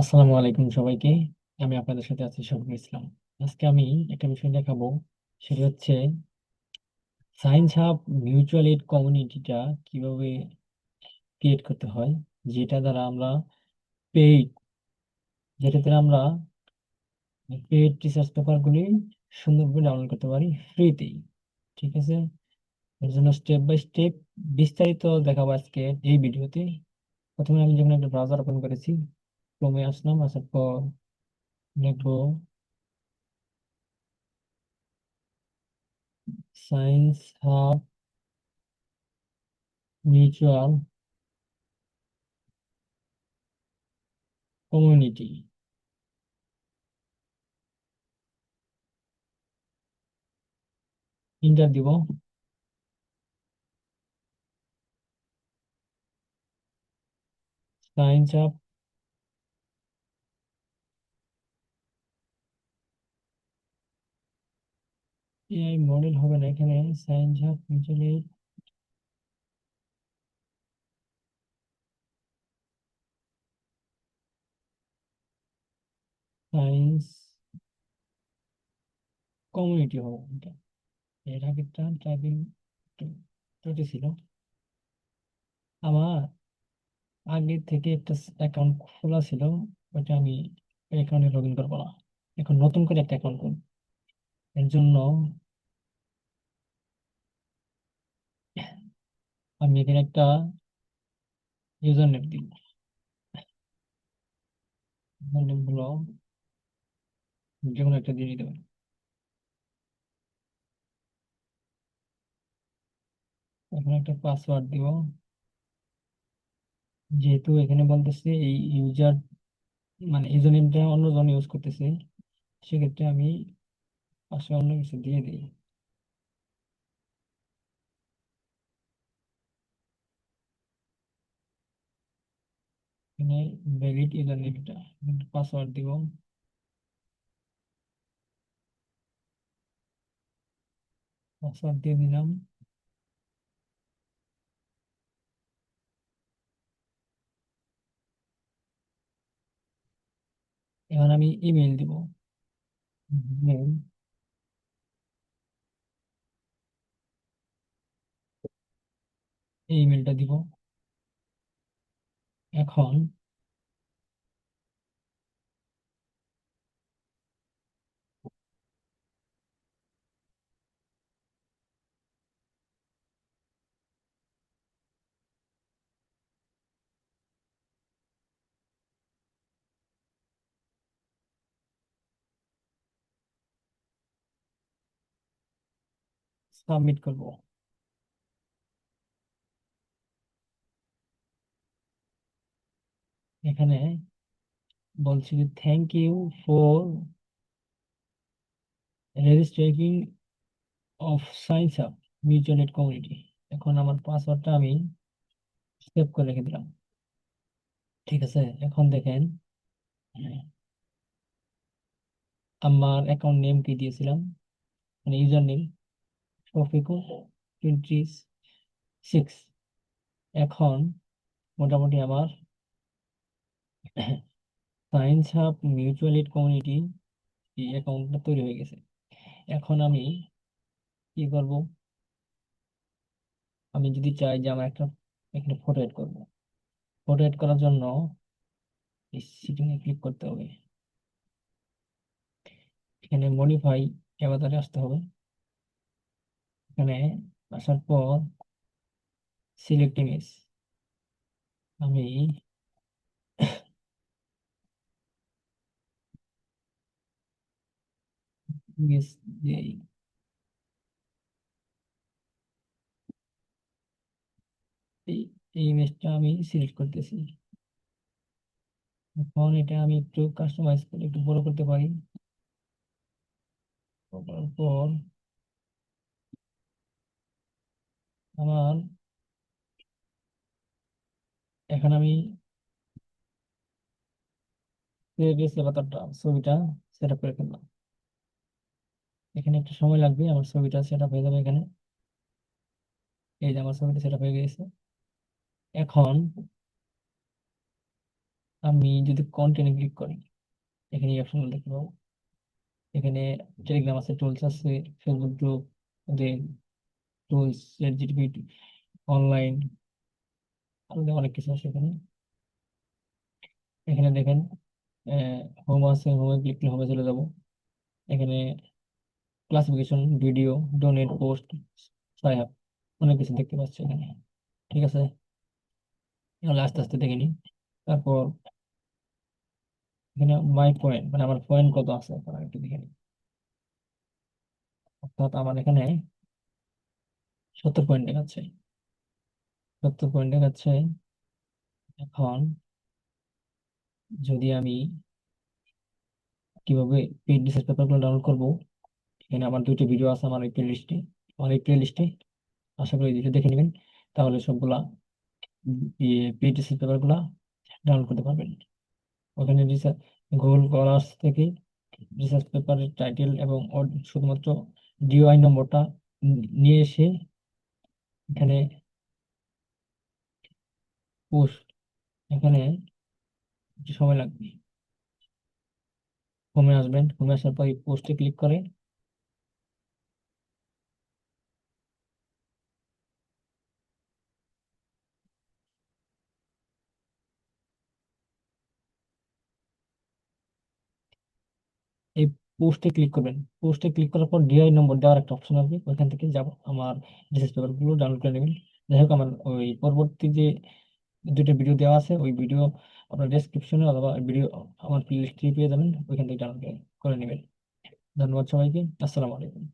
আসসালামু আলাইকুম সবাইকে। আমি আপনাদের সাথে আছি শফিকুল ইসলাম। আজকে আমি একটা বিষয় দেখাবো, সেটা হচ্ছে সায়েন্স হাব মিউচুয়াল এইড কমিউনিটিটা কীভাবে ক্রিয়েট করতে হয়, যেটা দ্বারা আমরা পেইড যেটা দ্বারা আমরা পেইড রিসার্চ পেপারগুলি সুন্দরভাবে ডাউনলোড করতে পারি ফ্রিতেই ঠিক আছে? এর জন্য স্টেপ বাই স্টেপ বিস্তারিত দেখাবো আজকে এই ভিডিওতে। প্রথমে আমি যখন একটা ব্রাউজার ওপেন করেছি ক্রোমে আসলাম আসার পর লিখব science hub mutual community enter দিব সায়েন্স আপ এআই মডেল হবে না এখানে science up mutually science community হবে এটা। এর আগেরটা টাইপিং ত্রুটি ছিল। আমার আগে থেকে একটা অ্যাকাউন্ট খোলা ছিল ওটা আমি অ্যাকাউন্টে লগ ইন করব না। এখন নতুন করে একটা অ্যাকাউন্ট করব এর জন্য আমি এখানে একটা ইউজার নেম দিব ইউজার নেম হলো যে কোনো একটা দিয়ে দিতে পারি। এখন একটা পাসওয়ার্ড দিব। যেহেতু এখানে বলতেছে এই ইউজার মানে ইউজার নেমটা অন্যজন ইউজ করতেছে, সেক্ষেত্রে আমি পাশে অন্য কিছু দিয়ে দিই এখানে ভ্যালিড ইউজার নেমটা পাসওয়ার্ড দিব পাসওয়ার্ড দিয়ে দিলাম এবার আমি ইমেল দিব ইমেল এই ইমেলটা দিব। এখন সাবমিট করব। এখানে বলছি যে thank you for registrating of science up mutual aid community এখন আমার পাসওয়ার্ডটা আমি সেভ করে রেখে দিলাম। ঠিক আছে, এখন দেখেন। আমার অ্যাকাউন্ট নেম কি দিয়েছিলাম? মানে user name Shafiqul twenty six এখন মোটামুটি আমার science hub mutual aid community এই অ্যাকাউন্টটা তৈরি হয়ে গেছে। এখন আমি কি করব? আমি যদি চাই যে আমার একটা এখানে ফটো এড করব। ফটো এড করার জন্য এই সিটিংয়ে ক্লিক করতে হবে। এখানে মডিফাই অ্যাভাতারে আসতে হবে। এখানে আসার পর সিলেক্ট ইমেজ আমি ইমেজ দিই এই ইমেজটা আমি সিলেক্ট করতেছি। এখন এটা আমি একটু কাস্টমাইজ করে একটু বড় করতে পারি। করার পর আমার এখন আমি সেভাতারটা ছবিটা সেট আপ করে ফেললাম। এখানে একটু সময় লাগবে, আমার ছবিটা সেট আপ হয়ে যাবে এখানে। এই যে আমার ছবিটা সেট আপ হয়ে গেছে। এখন আমি যদি কন্টেন্টে ক্লিক করি, এখানে এই অপশনগুলো দেখতে পাবো। এখানে টেলিগ্রাম আছে টুলস আছে Facebook group then tools GTP online আরও অনেক কিছু আছে এখানে। এখানে দেখেন হোম আছে হোমে ক্লিক করলে হোমে চলে যাব। এখানে classification video donate post sign অনেক কিছু দেখতে পাচ্ছি এখানে। ঠিক আছে? তাহলে আস্তে আস্তে দেখে নিই। তারপর এখানে মাই পয়েন্ট মানে আমার পয়েন্ট কত আছে? একটু দেখে নিই। অর্থাৎ আমার এখানে সত্তর পয়েন্ট দেখাচ্ছে। সত্তর পয়েন্ট দেখাচ্ছে। এখন যদি আমি কীভাবে পেইড রিসার্চ পেপারগুলো ডাউনলোড করব এখানে আমার দুইটি ভিডিও আছে আমার এই প্লে লিস্টে আমার এই প্লে লিস্টে আশা করি ভিডিও দেখে নেবেন। তাহলে সবগুলা রিসার্চ পেপারগুলা ডাউনলোড করতে পারবেন। ওখানে রিসার্চ গুগল কলার্স থেকে রিসার্চ পেপারের টাইটেল এবং শুধুমাত্র ডিওআই নম্বরটা নিয়ে এসে এখানে পোস্ট এখানে সময় লাগবে। হোমে আসবেন হোমে আসার পর এই পোস্টে ক্লিক করে এই পোস্টে ক্লিক করবেন। পোস্টে ক্লিক করার পর ডিআই নম্বর দেওয়ার একটা অপশন আসবে ওইখান থেকে যাব, আমার রিসার্চ পেপারগুলো ডাউনলোড করে নেবেন। যাই হোক, আমার ওই পরবর্তী যে দুটো ভিডিও দেওয়া আছে, ওই ভিডিও আপনার ডেসক্রিপশনে অথবা ভিডিও আমার প্লে লিস্টে পেয়ে যাবেন। ওইখান থেকে ডাউনলোড করে নেবেন। ধন্যবাদ সবাইকে। আসসালামু আলাইকুম।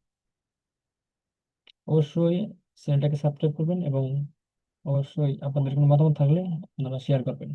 অবশ্যই চ্যানেলটাকে সাবস্ক্রাইব করবেন এবং অবশ্যই আপনাদের কোনো মতামত থাকলে আপনারা শেয়ার করবেন।